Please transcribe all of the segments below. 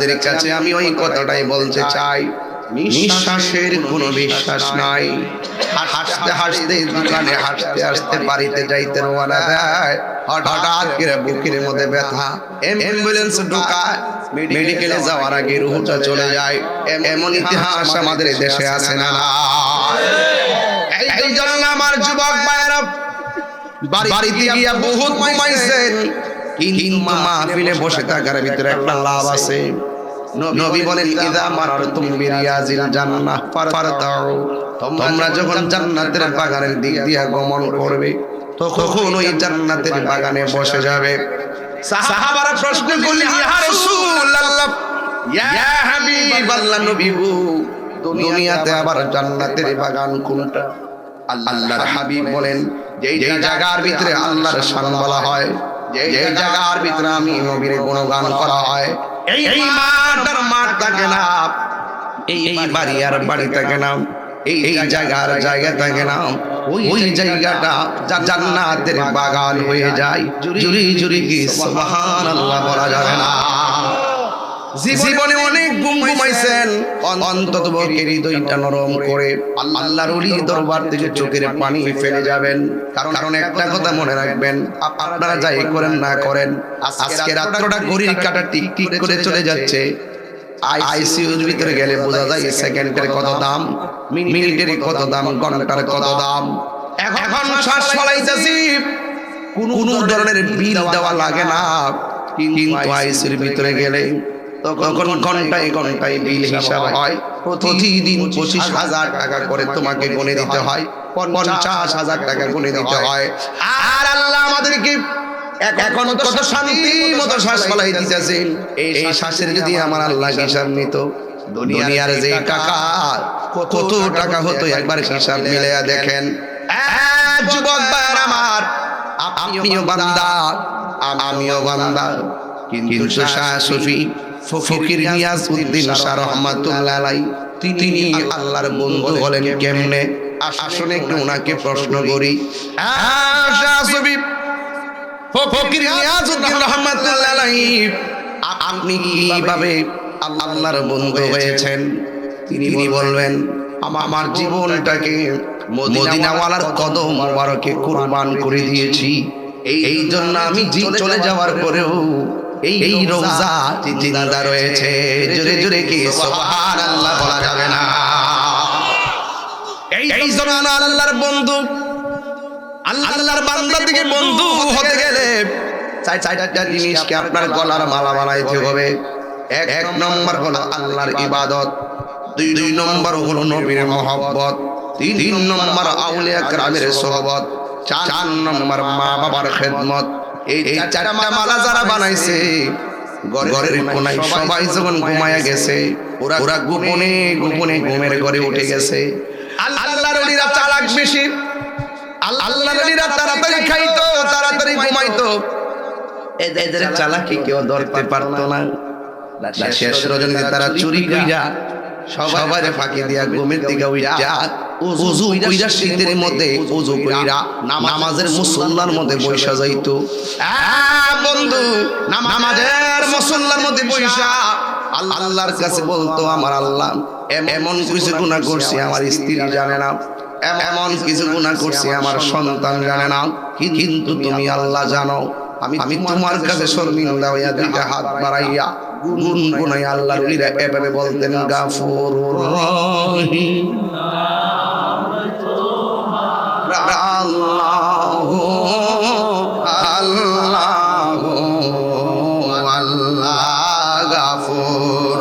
আপনাদের কাছে আমি ওই কথাটাই বলতে চাই। নিঃশ্বাসের কোনো বিশ্বাস নাই। হাসতে হাসতে দোকানে হাসতে হাসতে বাড়িতে যাইতে রওনা দেয়। হঠাৎ করে বুকের মধ্যে ব্যথা অ্যাম্বুলেন্স ঢোকায়। মেডিকেলে যাওয়ার আগে চলে যায়। এম- এমন ইতিহাস আমাদের দেশে আছে না এই জন্য আমার যুবক ভাইয়েরা, বাড়িতে গিয়া বহুত ঘুমাইছেন। কিন্তু মাহফিলে বসে থাকার ভিতরে একটা লাভ আছে। নবী বলেন ইদা মারার তুমি বিরিয়াজিল জান্নাহ ফারতাউ। তোমরা যখন জান্নাতের বাগানের দিক দিয়া গমন করবে তখন ওই জান্নাতের বাগানে বসে যাবে। সাহাবারা প্রশ্ন করলেন ইয়া রাসূলুল্লাহ ইয়া হাবিবাল্লাহ নবী গো দুনিয়াতে আবার জান্নাতের বাগান কোনটা? আল্লাহর হাবিব বলেন যেই যেই জায়গার ভিতরে আল্লাহর শান বলা হয় যে জায়গার ভিতরে আমি নবীর গুণগান করা হয় এই এই মাঠটার মাঠ থাকে না এই বাড়ি আর বাড়ি থাকে না এই এই জায়গার জায়গা থাকে না ওই ওই জায়গাটা জান্নাতের বাগান হয়ে যায় জুরি জুরি কি সুবহানাল্লাহ বলা যাবে না। জীবনে অনেক গুম ঘুমাইছেন। অন্তত হৃদয়টা নরম করে আল্লাহর অলির দরবার থেকে চোখের পানি ফেলে যাবেন। কারণ একটা কথা মনে রাখবেন আপ- আপনারা যাই করেন না করেন আজকে রাত্রটা ঘড়ির কাটা টিক টিক করে চলে যাচ্ছে। আইসিইউর ভিতরে গেলে বোঝা যায় সেকেন্ডের কত দাম মিনিটের কত দাম ঘণ্টার কত দাম। এখন শ্বাস ফলাইতেছি। কোন ধরনের বিল দেওয়া লাগে না। কিন্তু আইসির ভিতরে গেলে তখন ঘন্টায় ঘন্টায় বিল হিসাব হয়। প্রতিদিন পঁচিশ হাজার টাকা করে তোমাকে গুনে দিতে হয়। পঞ্চাশ হাজার টাকা গুনে দিতে হয়। আর আল্লাহ আমাদেরকে এখন শ্বাস এই শ্বাসের যদি আমার আল্লাহ হিসাব নিত, দুনিয়ার যে টাকা, কত টাকা হতো একবার হিসাব মিলাইয়া দেখেন। যুবক আমার, আপনিও বান্দা, আমিও বান্দা, কিন্তু শাহ সুফি ফকির নিয়াজ উদ্দিন শাহ রহমাতুল্লাহ আলাই তিনি আল্লাহর বন্ধু হলেন কেমনে? আসলে একটু ওনাকে প্রশ্ন করি। ফকির নিয়াজউদ্দিন রহমাতুল্লাহ আপনি কীভাবে আল্লাহর বন্ধু হয়েছেন? তিনি বলবেন আমার জীবনটাকে মদিনাওয়ালার কদম মোবারকে কুরবান করে দিয়েছি। এই জন্য আমি চলে যাওয়ার পরেও এই রোজা জিন্দা রয়েছে। জোরে জোরে কি সুবহানাল্লাহ বলা যাবে না? এই জন্য আল্লাহর বন্ধু আল্লাহ- আল্লাহর বান্দা থেকে বন্ধু হতে গেলে চাই চারটা জিনিসকে আপনার গলার মালা বানাইতে হবে। এক এক নম্বর হলো আল্লাহর ইবাদত দুই দুই নম্বর হলো নবীর মহব্বত তিন তিন নম্বর আউলিয়া গ্রামের সোহবত চার নম্বর মা বাবার খেদমত এই চারটা মালা যারা বানাইছে ঘরের কোনায় সবাই যখন ঘুমায়া গেছে ওরা ওরা গোপনে গোপনে ঘুমের ঘরে উঠে গেছে। আল্লাহর ওলিরা চালাক বেশি। আল্লাহ নবীরা তাড়াতাড়ি খাইতো তাড়াতাড়ি ঘুমাইতো। এদের চালাকি কেউ ধরতে পারতো না। শেষ রজনীতে তারা চুরি কইরা সবার ফাঁকি দিয়া ঘুমের দিকে উইরা কইরা শীতের মধ্যে কইরা নামাজের মুসল্লার মধ্যে বৈশা যাইতো। বন্ধু নামাজের মুসল্লার মধ্যে বৈশা আল্লাহর কাছে বলতো আমার আল্লাহ এমন কিছু গুনাহ করছি আমার স্ত্রী জানে না। এম- এমন কিছু গুনাহ করছি আমার সন্তান জানে না। কিন্তু তুমি আল্লাহ জানো আমি আমি তোমার কাছে শর্মিন্দা হইয়া দুইটা হাত বাড়াইয়া গুনাই আল্লাহর উলিরা এভাবে বলতেন গাফুর রহিম আল্লাহ আল্লাহ আল্লাহ গাফুর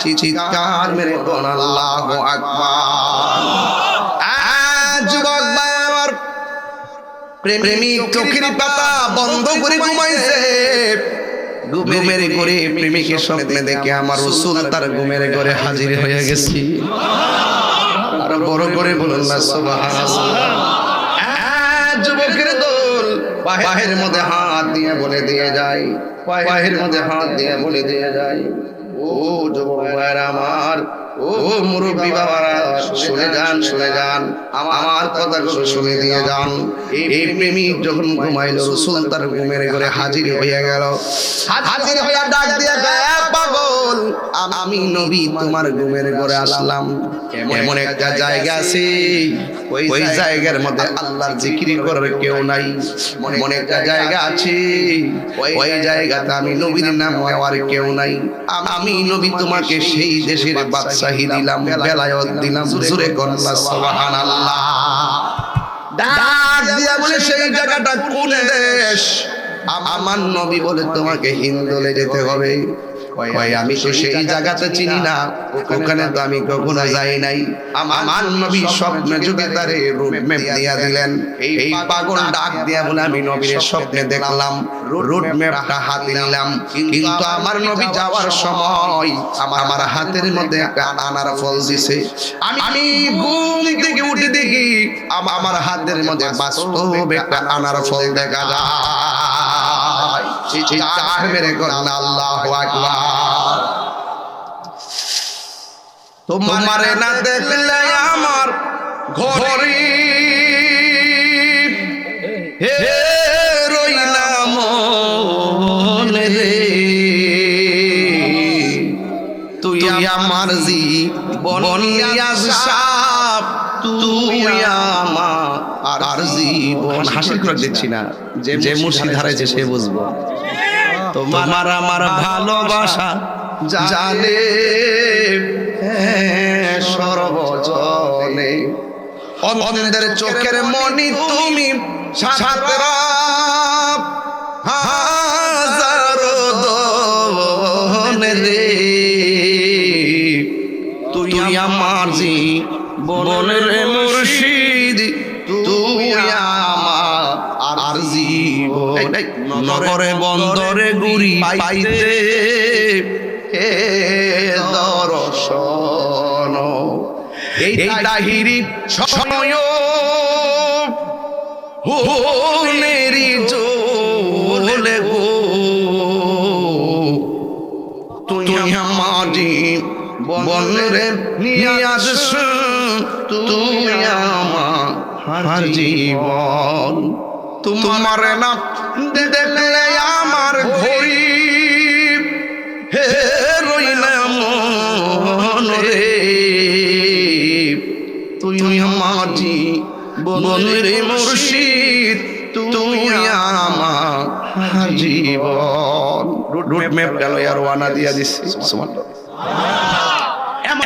চিৎকার মেরে কোন আল্লাহ আকবার। যুবক চোখের পাতা বন্ধ করে ঘুমাইছে। ঘুমের করে প্রেমিকের স্বপ্নে দেখে আমার রসুল তার ঘুমের ঘরে হাজির হয়ে গেছি। আর বড় করে বলুন না, সুবহানাল্লাহ। যুবকের দল মধ্যে হাত দিয়ে বলে দিয়ে যায়। পায়ের মধ্যে হাত দিয়ে বলে দিয়ে যায়। ও যুবক আমার, ও মুরব্বী বাবারা, শুনে যান শুনে যান আমা- আমার কথাগুলো শুনে দিয়ে যান। এই প্রেমিক যখন ঘুমাইলো, রসুল তার ঘুমের ঘরে হাজির হইয়া গেল। হাজির হইয়া ডাক দিয়া, "এ পাগল আমি নবী তোমার ঘুমের ঘরে আসলাম। এমন একটা জায়গা আছে। ওই জায়গার মধ্যে আল্লাহর জিকির করার কেউ নাই। মনে একটা জায়গা আছে। ওই জায়গাতে আমি নবীর নাম নেওয়ার কেউ নাই। আমি নবী তোমাকে সেই দেশের বাদশাহী দিলাম বেলায়ত দিলাম। জোরে কন্যা সুবহানাল্লাহ। ডাক দিয়া বলে সেই জায়গাটা কোন দেশ। আমার নবী বলে তোমাকে হিন্দলে যেতে হবে। কয় আমি তো সেই জায়গাতে চিনি না। ওখানে তো আমি কখনো যাই নাই। আমার নবী স্বপ্নে যুগে তারে দিয়া দিলেন এই পাগল ডাক দিয়া বলে আমি নবীর স্বপ্নে দেখলাম। হাতে নিলাম। কিন্তু আমার নবী যাওয়ার সময় আমার আমার হাতের মধ্যে একটা আনার ফল দিছে। আমি ঘুম থেকে উঠে দেখি আমার হাতের মধ্যে বাস্তব একটা আনার ফল দেখা যায়। চিৎকার মেরে করেন আল্লাহু তোমারে না দেখলে আমার ঘরে হে রইলাম রে। তুই আমার জি বনিয়া সাপ তুই আমার আর জীবন হাসির করে দিচ্ছি না। যে যে মুর্শিদ হারাইছে সে বুঝব। তোমার আমার ভালোবাসা জানে হ্যাঁ, সর্বজনে। অন্ধের চোখের মনি তুমি সাতরা। রে। তুই আমার জি বনের মুর্শিদ তুই আমার আর জীবন নগরে বন্দরে গুরি পাইতে। দর্শন। এই তাহিরি সময় জোলে গো। তুই আমারি বনরে নিয়ে আসিস। তুই আমার জীবন। তোমার না দেখলে আমার ঘড়ি বনরে মুর্শিদ তুই আমার জীবন রুট ম্যাপ গেল আর ওয়ানা দিয়া দিছি।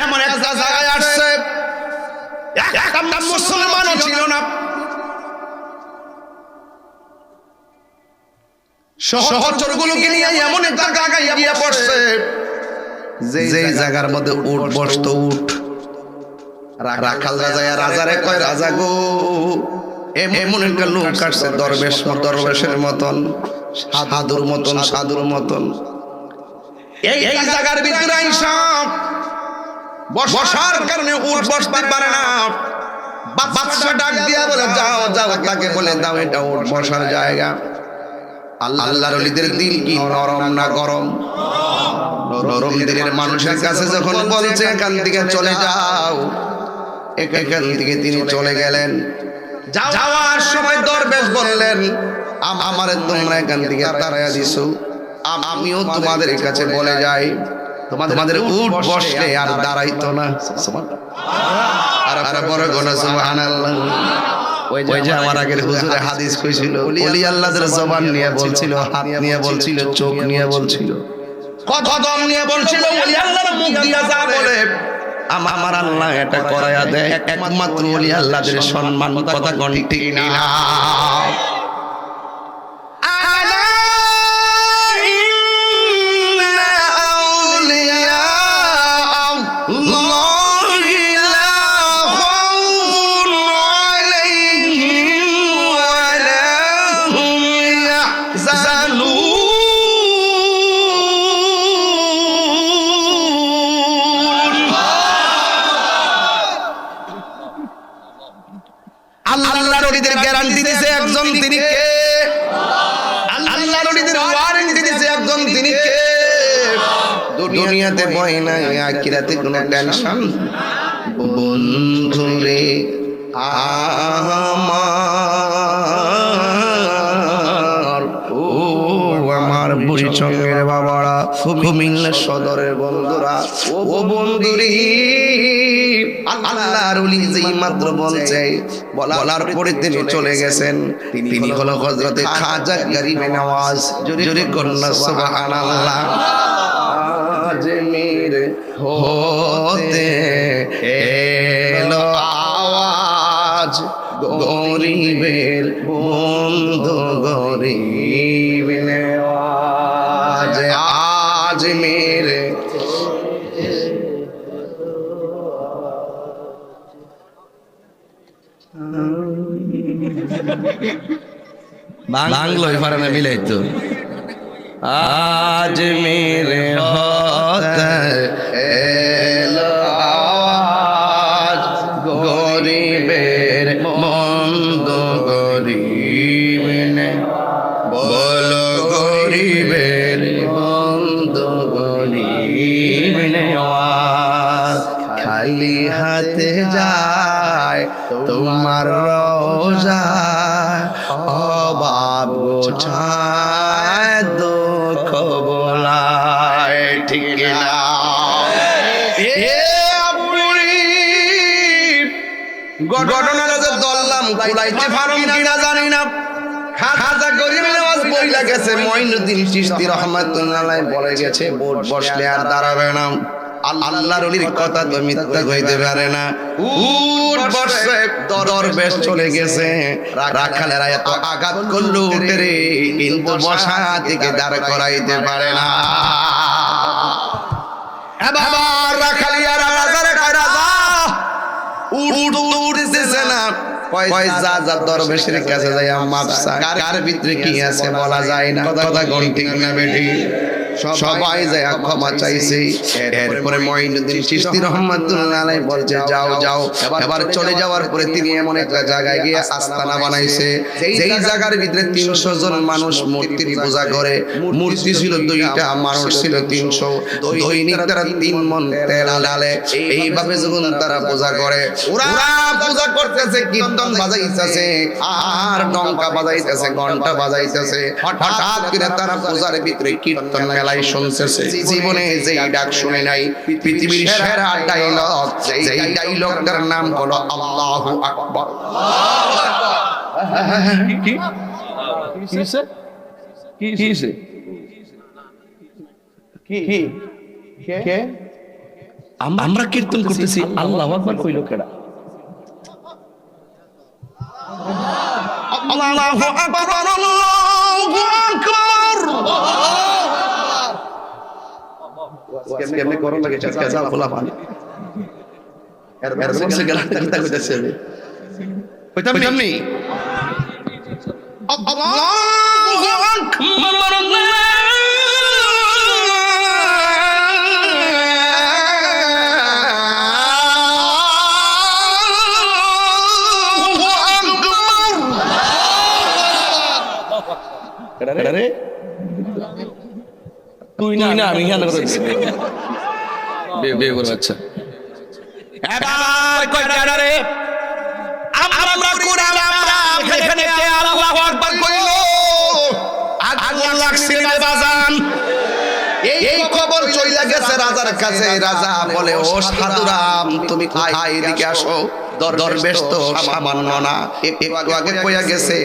এমন একটা জায়গায় আসছে ছিল না। এমন যে জায়গার মধ্যে উঠ বসতো উঠ রাখাল রাজা রাজারে কয় রাজা গো? এম- এমন একটা লোক আসছে দরবেশ দরবেশের মতন, সাধুর মতন সাধুর মতন। এই জায়গার ভিতরে আইসাম বসার কারণে উঠ বসতে পারে না। বা- বাদশা ডাক দিয়া বলে, যাও যাও, তাকে বলে দাও, এটা উঠ বসার জায়গা। আল্লাহ আল্লাহর ওলিদের দিল কি নরম না গরম? নরম দিলের মানুষের কাছে যখন বলছে, এখান থেকে চলে যাও। এখান থেকে তিনি চলে গেলেন। যাওয়ার সময় দরবেশ বললেন, আম- আমারে তোমরা এখান থেকে তাড়াইয়া দিছো। আম- আমিও তোমাদের কাছে বলে যাই। তোমাদের উঠ বসলে আর দাঁড়াইতো না। আর বড় গনা সুবহানাল্লাহ। ওই যে আমার আগের হাদিস জবান নিয়ে বলছিল নিয়ে বলছিল, চোখ নিয়ে বলছিল। কদম নিয়ে বলছিল মুখ আমার আল্লাহ এটা করায়া দেয়। একমাত্র ওলি আল্লাহদের সম্মান। কথা গণ ঠিক না আখিরাতে কোনো টেনশন বন্ধুরে, আমার, ও আমার বাবারা কুমিল্লা সদরের বন্ধুরা। ও বন্ধুরি, আল্লাহর তিনি চলে গেছেন। তিনি হলো খাজা গরিবে নওয়াজ জোরে কন্যা সুবহানাল্লাহ। হতে এলো আওয়াজ। গরিবের বন্ধু গরিব নেওয়াজ। আজমির বাংলোয় পারে না মিলাইতো আজ মেরে হত এলো খালি হাতে যায় তোমার রোজা। অভাব গোছায় দুঃখ বলায় ঠিক না। এ বুড়ি ঘটনা যে দল্লাম কুলাইতে পারুম কিনা জানি না। খাজা গরিব নামাজ বইলা গেছে মঈনুদ্দিন চিশতি রহমাতুল্লাহ বলে গেছে বোট বসলে আর দাঁড়াবে না। আল্লাহর ওলির কথা তো মিথ্যা কইতে পারে না। উট বসে দরবেশ চলে গেছে। রাখালেরা এত আঘাত করল উঠে রে কিন্তু বসা থেকে দাঁড় করাইতে পারে না। উঠতেছে না। কার ভিতরে কি আছে বলা যায় না। কথা ঠিক না বেটি সবাই যায় ক্ষমা চাইছে। এরপরে মঈনুদ্দিন চিশতি রহমাতুল্লাহ আলাইহি বলছে যাও যাও এবার চলে যাওয়ার পরে তিনি এমন একটা জায়গায় গিয়ে আস্তানা বানাইছে। যেই জায়গার ভিতরে 300 জন মানুষ মূর্তির পূজা করে মূর্তি ছিল দুইটা মানুষ ছিল 300 দৈনিক তারা তিন মন তেল ডালে এইভাবে যখন তারা পূজা করে ওরা পূজা করতেছে কীর্তন বাজাইতেছে আর ডঙ্কা বাজাইতেছে ঘণ্টা বাজাইতেছে হঠাৎ করে তারা পূজার ভিতরে কীর্তন মেলায় শুনতেছে। জীবনে যেই ডাক শুনে নাই পৃথিবীর সেরা ডাইলগ যেই ডাইলগটার নাম হলো আল্লাহু আকবার। কি কিসে কি কে আমরা কীর্তন করতেছি আল্লাহ আকবার কইল কেডা? আল্লাহু আকবার আল্লাহু কেমনে করো লাগে চাচা যা খোলা পানি এর এর বলছে গেলা কথা কইতাছে কইতাম নি? আল্লাহু আকবার। আল্লাহু রে? তুই না আমি কেন করে বিয়ে বিয়ে করব আচ্ছা। এবার কয় কেডা রে? আমরা কোরআন আমরা এখানে কে আল্লাহু আকবার কইল? আগুন লাগছে রে বাজান। এই খবর চইলা গেছে রাজার কাছে। রাজা বলে ও সাধুরাম তুমি কোথায়? এদিকে আসো। দরবেশ তো সামান্য না। একটু আগে গেছে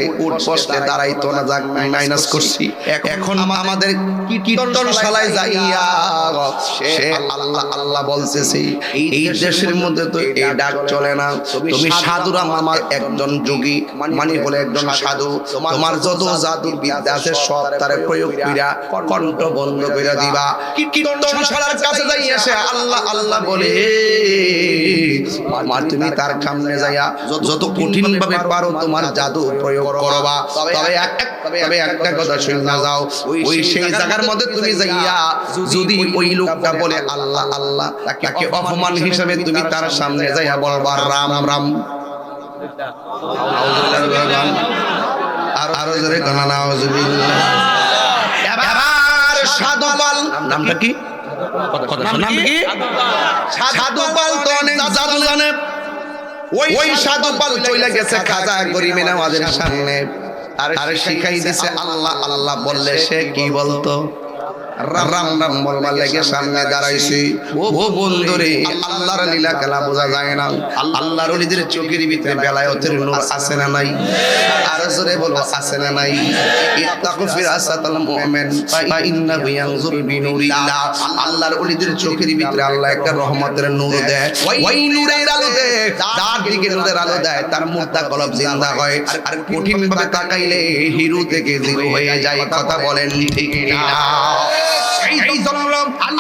বসলে দাঁড়াইতো না যাক মাইনাস করছি। এখন আমাদের কীর্তনশালায় যাইয়া সে আল্লাহ আল্লাহ বলতেছি এই দেশের মধ্যে তো এই ডাক চলে না। তুমি সাধুরাম আমার একজন যোগী মানে বলে একজন সাধু। তোমার যত জাদুর বিদ্যা আছে সব তার প্রয়োগ কইরা কণ্ঠ বন্ধ কইরা দিবা। কীর্তনশালার কাছে যাইয়া সে আল্লাহ আল্লাহ বলে আমার তুমি তার সামনে যাইয়া যত কঠিন ভাবে পারো তোমার জাদু প্রয়োগ করবা। তবে এক- তবে একটা কথা শুনে না যাও। ওই সেই জায়গার মধ্যে তুমি যাইয়া যদি ওই লোকটা বলে আল্লাহ আল্লাহ তাকে অপমান হিসাবে তুমি তার সামনে যাইয়া বলবা রাম রাম আর আরও জোরে কানা নাউজুবিল্লাহ। এবার সাধু নামটা কি? নাম কি? সাধু পাল তো অনেক জাদু জানে ওই ওই সাধু পাল চলে গেছে খাজা গরিবে নামাজের সামনে। আর আর শিখাই দিছে আল্লাহ আল্লাহ বললে সে কি বলতো? রাম রাম বলবার লেগে সামনে দাঁড়াইছি। ও বন্ধুরে, আল্লাহর লীলা খেলা বোঝা যায় না। আল্লাহর ওলিদের চোখের ভিতরে বেলায়তের নূর আছে না নাই? আর জোরে বলো আছে না নাই? ইত্তাকু ফিরাসাতাল মুমিন, ফা ইন্নাহু ইয়ানজুরু বিনুরিল্লাহ। আল্লাহর ওলিদের চোখের ভিতরে আল্লাহ একটা রহমতের নূর দেয়। ওই নূরের আলো দেয়, তার দিকে নূরের আলো দেয়, তার মুক্তা কলব জিন্দা হয়। আর কঠিন ভাবে তাকাইলে হিরো থেকে জিরো হয়ে যায়, কথা বলেন ঠিক না এই জন্য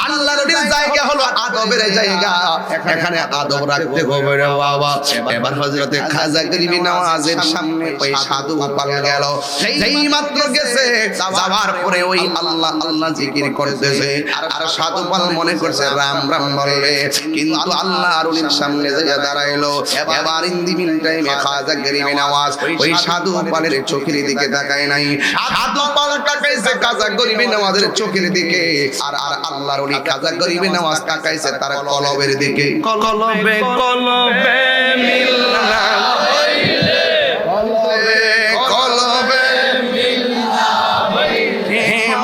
আল্লাহর ওলির জায়গা হলো আদবের জায়গা। এখানে আদব রাখতে হবে। রে বাবা। এবার হযরতে খাজা গরিবি নওয়াজের সামনে ওই সাধু পাল গেল। যেই মাত্র গেছে যাওয়ার পরে ওই আল্লাহ আল্লাহ জিকির করতেছে। আর সাধু পাল মনে করছে রাম রাম বলবে কিন্তু আল্লাহ আর ওলির সামনে যাইয়া দাঁড়াইলো এবার ইন্দি মিন টাইমে খাজা গরিবি নওয়াজ ওই সাধু পালের চোখের দিকে তাকায় নাই। সাধু পাল তাকাইছে খাজা গরিবি নওয়াজের চোখের দিকে আর আর আল্লাহর ওলি খাজা গরিবি নওয়াজ তাকাইছে তার কলবের দিকে। কলবে কলবে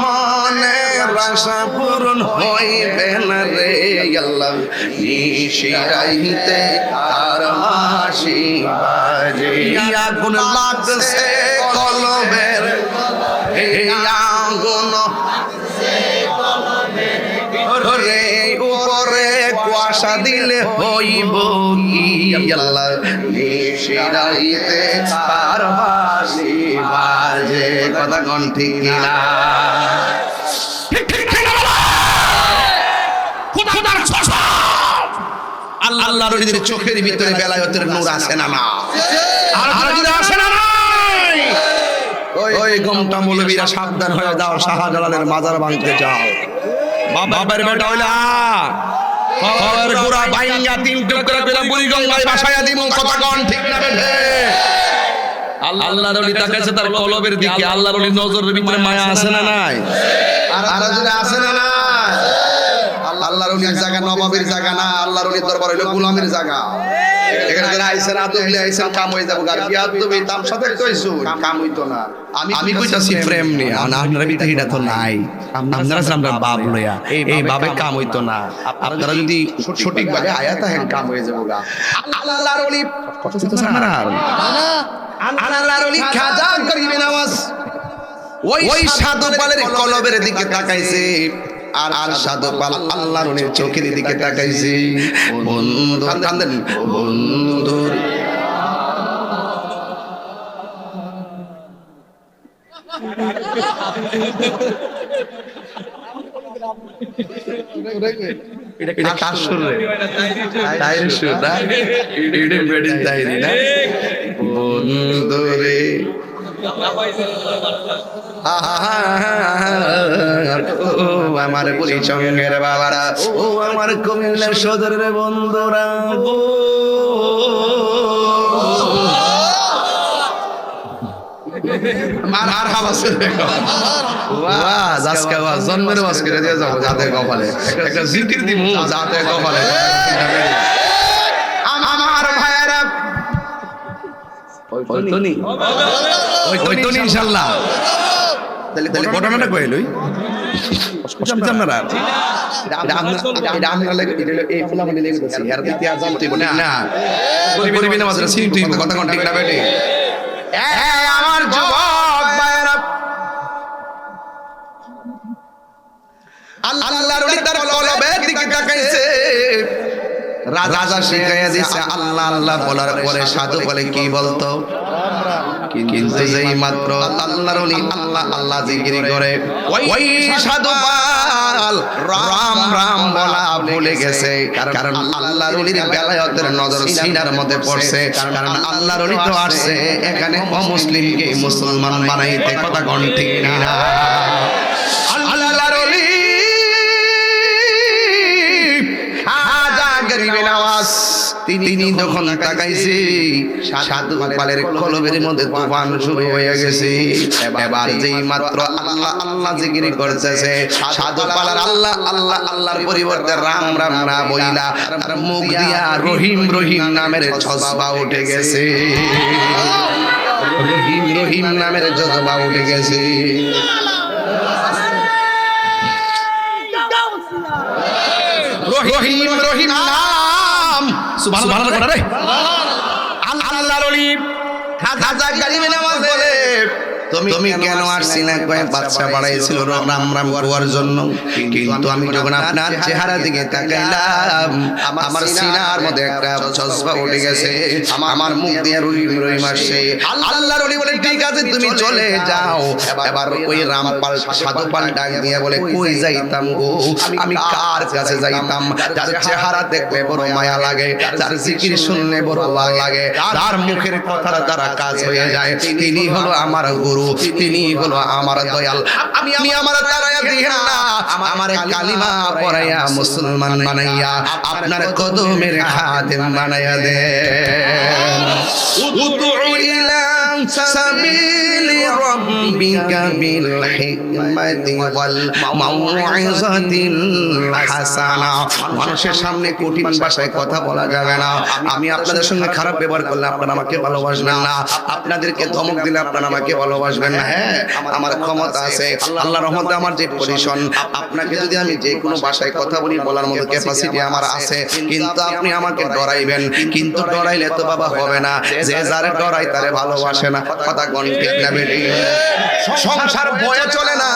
মনের আশা পূরণ হইবে না রে আল্লাহ। নিশিরাইতে আর হাসি বাজে। আগুন লাগছে। হইব কি আল্লাহ নিশিরাইতে তার বাসি বাজে কথা কোন ঠিক না? আল্লাহ আল্লাহর ওলিদের চোখের ভিতরে বেলায়তের নূর আছে না না। আর যদি আসে না ওই গমটা মৌলবীরা সাবধান হয়ে যাও শাহজালালের মাজার ভাঙতে যাও। বাবার বেটা হইলা খবর গুড়া বাইঙ্গা তিন টুকরা করে বুড়ি গঙ্গায় বাসায়া দিমু কথা কন ঠিক না বেঠে। আল্লাহর ওলি তাকাইছে তার কলবের দিকে আল্লাহর ওলি নজরের ভিতরে মায়া আছে না নাই? আর আর যদি আছে না না আল্লাহর ওলির জায়গা নবাবের জায়গা না আল্লাহর ওলির দরবার হইল গোলামের জায়গা। এখানে যারা আইছেন আদবলে আইছেন কাম হয়ে যাব আর কি আদবে তাম সাথে কইছো কাম হইতো না। আমি আমি কইতাছি প্রেম নিয়ে। আপনারা ভিতরে এটা তো নাই। আপনারা আমরা বাপ লইয়া। এই বাবে কাম হইতো না। আপনারা যদি সঠিক ভাবে আয়াত হেন কাম হয়ে যাব গা। আল্লাহর ওলি আপনারা আল্লাহর ওলি খাজা করিবে নামাজ। ওই ওই সাধু পালের কলবের দিকে তাকাইছে। আর আর সাধু পাল আল্লাহর ওলির চোখের দিকে তাকাইছে। বন্ধু বন্ধুর এটা কার সুর রে তাইরে সুর না? এটা তাইরি, না? বন্ধুরে আমার পুরী চঙ্গের বাবারা ও আমার কুমিল্লার সদরের বন্ধুরা যাতে যাতে আমার ভাইয়েরা তাহলে ঘটনাটা লই? আপনারা এটা আমরা যুবক ভাইরা আল্লাহর তার কলবের দিকে তাকাইছে। রাজা শিখাইয়া দিছে, আল্লাহ আল্লাহ বলার পরে সাধু বলে, কি বলতো? কিন্তু যেই মাত্র আল্লাহর ওলি আল্লাহ আল্লাহ জিকির করে, ওই সাধু পাল, রাম রাম বলা ভুলে গেছে, কারণ আল্লাহর ওলির বেলায়তের নজর সিনার মধ্যে পড়ছে, কারণ আল্লাহর ওলি তো আসছে, এখানে অমুসলিমকে মুসলমান বানাইতে কথা কোন ঠিক না। তিনি যখন তাকাইছে সাধু পালের কলবের মধ্যে তুফান শুরু হয়ে গেছে। এবার যেই মাত্র আল্লাহ আল্লাহ জিকির করতেছে সাধু পালার আল্লাহ আল্লাহ, আল্লাহর পরিবর্তে রাম রাম না বইলা তার মুখ দিয়া রহিম রহিম নামের ছসবা উঠে গেছে। রহিম রহিম নামের জজবা উঠে গেছে। রহিম রহিম নাম। সুবহানাল্লাহ সুবহানাল্লাহ আল্লাহর ওলি খাজা কারিমে নামাজ বলে তুমি কেন আসছি না কয়ে বাচ্চা বাড়াইছিল রাম রাম করবার জন্য। কিন্তু আমি যখন আপনার চেহারা দিকে তাকাইলাম আমার সিনার মধ্যে একটা চশমা উঠে গেছে আমার মুখ দিয়ে রহিম রহিম আসছে আল্লাহর ওলি বলে ঠিক আছে তুমি চলে যাও। এবার ওই রামপাল সাধু পাল ডাক দিয়ে বলে কই যাইতাম গো? আমি কার কাছে যাইতাম? যার চেহারা দেখলে বড় মায়া লাগে যার জিকির শুনলে বড় ভালো লাগে তার মুখের কথাটা তারা কাজ হয়ে যায় তিনি হলো আমার গুরু তিনি হলো আমার দয়াল। আমি আমি আমার তারায়া দিহেন। না আমার কালিমা পড়াইয়া মুসলমান বানাইয়া আপনার কদমের খাদেম বানাইয়া দে। উদউ ইলা সাবিলি রাব্বিকা হিকমাতি ওয়াল মাউইযাতিল হাসানা মানুষের সামনে কঠিন ভাষায় কথা বলা যাবে না। আমি আপনাদের সঙ্গে খারাপ ব্যবহার করলে আপনারা আমাকে ভালোবাসবেন না। আপনাদেরকে ধমক দিলে আপনারা আমাকে ভালোবাসবেন না। হ্যাঁ আমার ক্ষমতা আছে। আল্লাহ রহমতে আমার যে পজিশন, আপনাকে যদি আমি যে কোনো ভাষায় কথা বলি, বলার মতো ক্যাপাসিটি আমার আছে। কিন্তু আপনি আমাকে ডরাইবেন। কিন্তু ডরাইলে তো বাবা হবে না। যে যারে ডরাই তারে ভালোবাসে না। কথা কোন ঠিক সংসার বয়ে চলে না।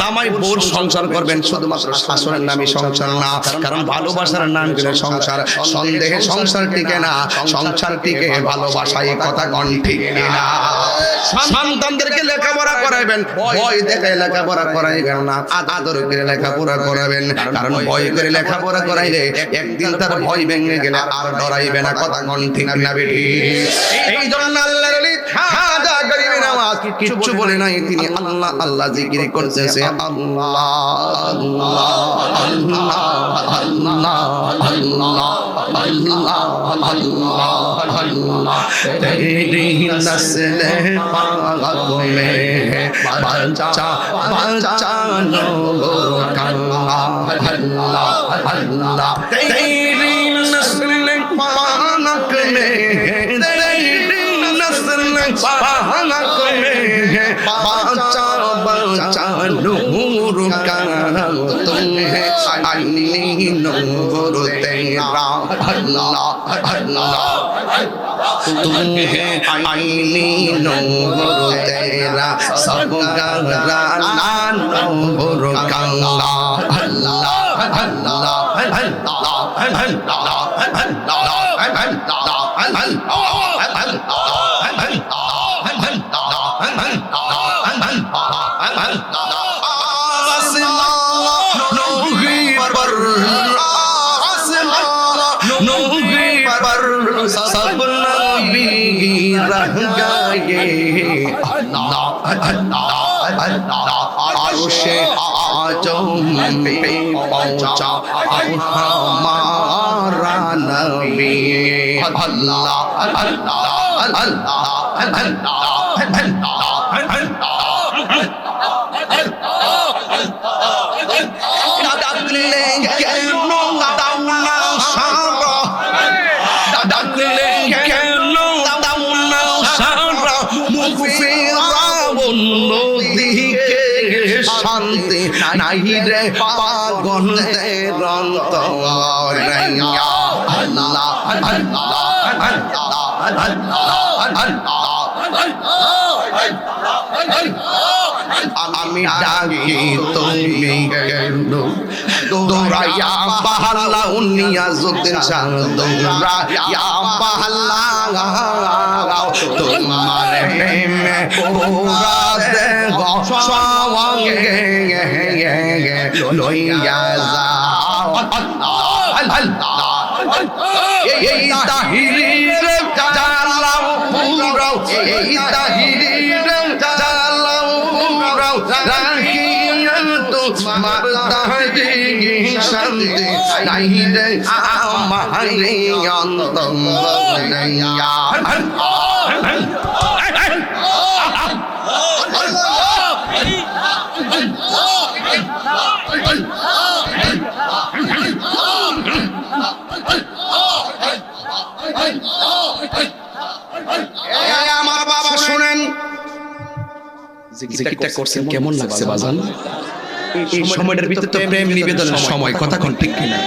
জামাই বোর সংসার করবেন শুধুমাত্র শাসনের নামে সংসার না কারণ ভালোবাসার নাম করে সংসার সন্দেহে সংসার টিকে না সংসার টিকে ভালোবাসায় কথা কোন ঠিক না। সন্তানদেরকে লেখাপড়া করাইবেন ভয় দেখে লেখাপড়া করাইবেন না আদর করে লেখাপড়া করাবেন কারণ ভয় করে লেখাপড়া করাইলে একদিন তার ভয় ভেঙে গেলে আর ডরাইবে না কথা কোন ঠিক না বেটি এই জন্য আল্লাহর কিচ্ছু বলে নাই তিনি আল্লাহ আল্লাহ জিকির করতেছে আল্লাহ আল্লাহ আল্লাহ আল্লাহ चालू रुका तुम है अली नंबर तेरा अल्लाह अल्लाह तुम है अली नंबर तेरा सब नंबर कंगा अल्लाह अल्लाह अल्लाह अल्लाह अल्लाह अल्लाह अल्लाह রহ গায়ে আল্লাহ আল্লাহ আল্লাহ আরশে আজম পে পৌঁছা হামারা নবী আল্লাহ আল্লাহ নাই রে আল্লাহ আল্লাহ আমি ডাকি তুমি দৌড়াইয়া দৌড়াইয়া তোমার প্রেমে পুরা সঙ্গে লইয়া যাও এই তাহিরির জালাও পুরাও এই তাহিরির জালাও পুরাও রাখিয়া তো মাতাহি শান্তি বনাইয়া এই আমার বাবা শুনেন জিকিরটা করছেন কেমন লাগছে বাজান? এই সময়টার ভিতরে তো প্রেম নিবেদনের সময়। কথা কোন ঠিক কিনা?